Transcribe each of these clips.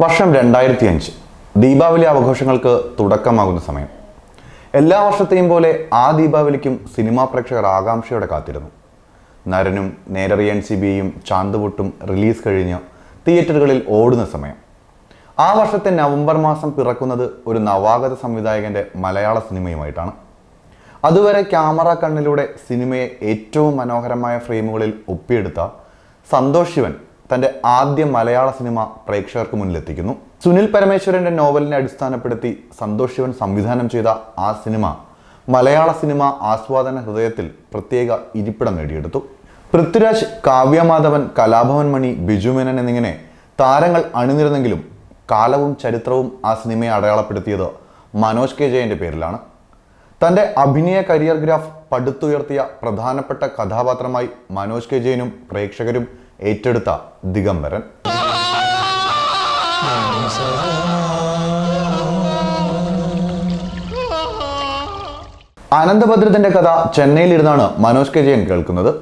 വർഷം രണ്ടായിരത്തി അഞ്ച് ദീപാവലി ആഘോഷങ്ങൾക്ക് തുടക്കമാകുന്ന സമയം. എല്ലാ വർഷത്തെയും പോലെ ആ ദീപാവലിക്കും സിനിമാ പ്രേക്ഷകർ ആകാംക്ഷയോടെ കാത്തിരുന്നു. നരനും നേരറിയൻ സി ബിയും ചാന്തുപൊട്ടും റിലീസ് കഴിഞ്ഞ് തിയേറ്ററുകളിൽ ഓടുന്ന സമയം. ആ വർഷത്തെ നവംബർ മാസം പിറക്കുന്നത് ഒരു നവാഗത സംവിധായകന്റെ മലയാള സിനിമയുമായിട്ടാണ്. അതുവരെ ക്യാമറ കണ്ണിലൂടെ സിനിമയെ ഏറ്റവും മനോഹരമായ ഫ്രെയിമുകളിൽ ഒപ്പിയെടുത്ത സന്തോഷ് ശിവൻ തന്റെ ആദ്യ മലയാള സിനിമ പ്രേക്ഷകർക്ക് മുന്നിലെത്തിക്കുന്നു. സുനിൽ പരമേശ്വരന്റെ നോവലിനെ അടിസ്ഥാനപ്പെടുത്തി സന്തോഷ് ശിവൻ സംവിധാനം ചെയ്ത ആ സിനിമ മലയാള സിനിമ ആസ്വാദന ഹൃദയത്തിൽ പ്രത്യേക ഇരിപ്പിടം നേടിയെടുത്തു. പൃഥ്വിരാജ് കാവ്യമാധവൻ കലാഭവൻ മണി ബിജുമേനൻ എന്നിങ്ങനെ താരങ്ങൾ അണിനിരുന്നെങ്കിലും കാലവും ചരിത്രവും ആ സിനിമയെ അടയാളപ്പെടുത്തിയത് മനോജ് കെ ജയന്റെ പേരിലാണ്. തന്റെ അഭിനയ കരിയർ ഗ്രാഫ് പടുത്തുയർത്തിയ പ്രധാനപ്പെട്ട കഥാപാത്രമായി മനോജ് കെ ജയനും പ്രേക്ഷകരും ഏറ്റെടുത്ത ദിഗംബരൻ. അനന്തഭദ്രത്തിന്റെ കഥ ചെന്നൈയിലിരുന്നാണ് മനോജ് കെ ജയൻ കേൾക്കുന്നത്.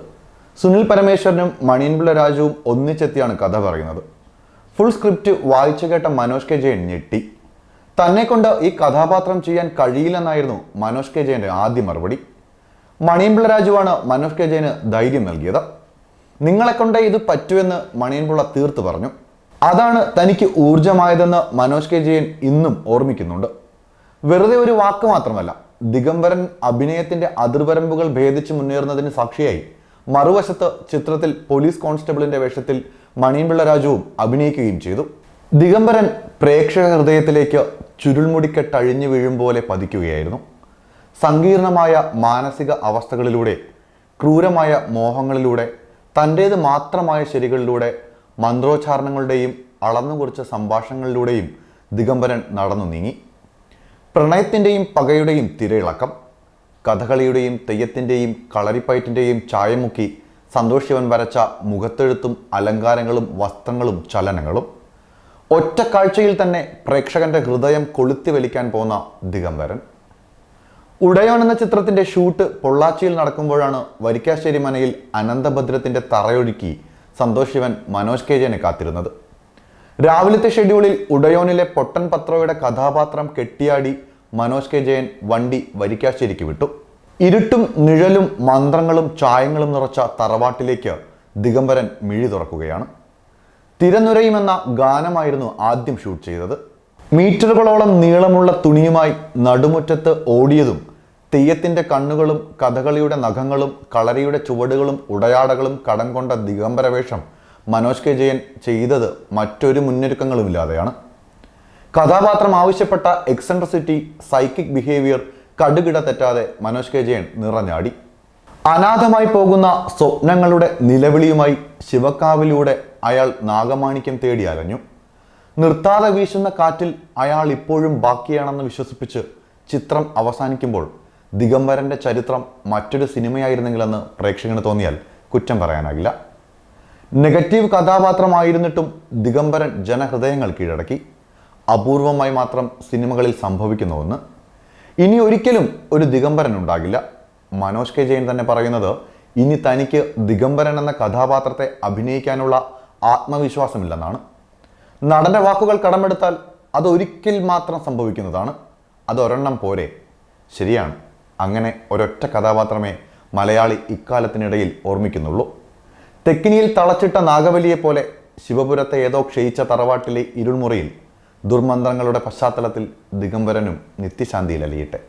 സുനിൽ പരമേശ്വരനും മണിയൻപിള്ള രാജുവും ഒന്നിച്ചെത്തിയാണ് കഥ പറയുന്നത്. ഫുൾ സ്ക്രിപ്റ്റ് വായിച്ചു കേട്ട മനോജ് കെ ജയൻ ഞെട്ടി. തന്നെ കൊണ്ട് ഈ കഥാപാത്രം ചെയ്യാൻ കഴിയില്ലെന്നായിരുന്നു മനോജ് കെ ജയന്റെ ആദ്യ മറുപടി. മണിയൻപിള്ള രാജുവാണ് മനോജ് കെ ജയന് ധൈര്യം നൽകിയത്. നിങ്ങളെ കൊണ്ടേ ഇത് പറ്റുമെന്ന് മണിയൻപിള്ള തീർത്തു പറഞ്ഞു. അതാണ് തനിക്ക് ഊർജമായതെന്ന് മനോജ് കെ ജയൻ ഇന്നും ഓർമ്മിക്കുന്നുണ്ട്. വെറുതെ ഒരു വാക്ക് മാത്രമല്ല ദിഗംബരൻ അഭിനയത്തിന്റെ അതിർവരമ്പുകൾ ഭേദിച്ച് മുന്നേറുന്നതിന് സാക്ഷിയായി. മറുവശത്ത് ചിത്രത്തിൽ പോലീസ് കോൺസ്റ്റബിളിന്റെ വേഷത്തിൽ മണിയൻപിള്ള രാജുവും അഭിനയിക്കുകയും ചെയ്തു. ദിഗംബരൻ പ്രേക്ഷക ഹൃദയത്തിലേക്ക് ചുരുൾമുടിക്കെട്ടഴിഞ്ഞു വീഴും പോലെ പതിക്കുകയായിരുന്നു. സങ്കീർണമായ മാനസിക അവസ്ഥകളിലൂടെ ക്രൂരമായ മോഹങ്ങളിലൂടെ തന്റേത് മാത്രമായ ശരികളിലൂടെ മന്ത്രോച്ചാരണങ്ങളുടെയും അളന്നുകുറിച്ച സംഭാഷണങ്ങളിലൂടെയും ദിഗംബരൻ നടന്നു നീങ്ങി. പ്രണയത്തിന്റെയും പകയുടെയും തിരയിളക്കം കഥകളിയുടെയും തെയ്യത്തിന്റെയും കളരിപ്പയറ്റിന്റെയും ചായമുക്കി സന്തോഷിവൻ വരച്ച മുഖത്തെഴുത്തും അലങ്കാരങ്ങളും വസ്ത്രങ്ങളും ചലനങ്ങളും ഒറ്റ കാഴ്ചയിൽ തന്നെ പ്രേക്ഷകന്റെ ഹൃദയം കൊളുത്തി വലിക്കാൻ പോന്ന ദിഗംബരൻ. ഉടയോൺ എന്ന ചിത്രത്തിന്റെ ഷൂട്ട് പൊള്ളാച്ചിയിൽ നടക്കുമ്പോഴാണ് വരിക്കാശ്ശേരി മനയിൽ അനന്തഭദ്രത്തിന്റെ തറയൊഴുക്കി സന്തോഷ് ശിവൻ മനോജ് കെ ജെനെ കാത്തിരുന്നത്. രാവിലത്തെ ഷെഡ്യൂളിൽ ഉടയോനിലെ പൊട്ടൻ പത്രോയുടെ കഥാപാത്രം കെട്ടിയാടി മനോജ് കെ ജയൻ വണ്ടി വരിക്കാശ്ശേരിക്ക് വിട്ടു. ഇരുട്ടും നിഴലും മന്ത്രങ്ങളും ചായങ്ങളും നിറച്ച തറവാട്ടിലേക്ക് ദിഗംബരൻ മിഴി തുറക്കുകയാണ്. തിരനുരയുമെന്ന ഗാനമായിരുന്നു ആദ്യം ഷൂട്ട് ചെയ്തത്. മീറ്ററുകളോളം നീളമുള്ള തുണിയുമായി നടുമുറ്റത്ത് ഓടിയതും തെയ്യത്തിന്റെ കണ്ണുകളും കഥകളിയുടെ നഖങ്ങളും കളരിയുടെ ചുവടുകളും ഉടയാടകളും കടം കൊണ്ട ദിഗംബരവേഷം മനോജ് കെ ജയൻ ചെയ്തത് മറ്റൊരു മുന്നൊരുക്കങ്ങളുമില്ലാതെയാണ്. കഥാപാത്രം ആവശ്യപ്പെട്ട എക്സെൻട്രസിറ്റി സൈക്കിക് ബിഹേവിയർ കടുകിട തെറ്റാതെ മനോജ് കെ ജയൻ നിറഞ്ഞാടി. അനാഥമായി പോകുന്ന സ്വപ്നങ്ങളുടെ നിലവിളിയുമായി ശിവക്കാവിലൂടെ അയാൾ നാഗമാണിക്യം തേടി അലഞ്ഞു. നിർത്താതെ വീശുന്ന കാറ്റിൽ അയാൾ ഇപ്പോഴും ബാക്കിയാണെന്ന് വിശ്വസിപ്പിച്ച് ചിത്രം അവസാനിക്കുമ്പോൾ ദിഗംബരന്റെ ചരിത്രം മറ്റൊരു സിനിമയായിരുന്നെങ്കിലെന്ന് പ്രേക്ഷകന് തോന്നിയാൽ കുറ്റം പറയാനാകില്ല. നെഗറ്റീവ് കഥാപാത്രമായിരുന്നിട്ടും ദിഗംബരൻ ജനഹൃദയങ്ങൾ കീഴടക്കി. അപൂർവമായി മാത്രം സിനിമകളിൽ സംഭവിക്കുന്ന ഒന്ന്. ഇനി ഒരിക്കലും ഒരു ദിഗംബരൻ ഉണ്ടാകില്ല. മനോജ് കെ ജയൻ തന്നെ പറയുന്നത് ഇനി തനിക്ക് ദിഗംബരൻ എന്ന കഥാപാത്രത്തെ അഭിനയിക്കാനുള്ള ആത്മവിശ്വാസമില്ലെന്നാണ്. നടന്റെ വാക്കുകൾ കടമെടുത്താൽ അതൊരിക്കൽ മാത്രം സംഭവിക്കുന്നതാണ്. അതൊരെണ്ണം പോരെ. ശരിയാണ്. അങ്ങനെ ഒരൊറ്റ കഥാപാത്രമേ മലയാളി ഇക്കാലത്തിനിടയിൽ ഓർമ്മിക്കുന്നുള്ളൂ. തെക്കിനിയിൽ തളച്ചിട്ട നാഗവലിയെ പോലെ ശിവപുരത്തെ ഏതോ ക്ഷയിച്ച തറവാട്ടിലെ ഇരുൾമുറിയിൽ ദുർമന്ത്രങ്ങളുടെ പശ്ചാത്തലത്തിൽ ദിഗംബരനും നിത്യശാന്തിയിൽ അലിയട്ടെ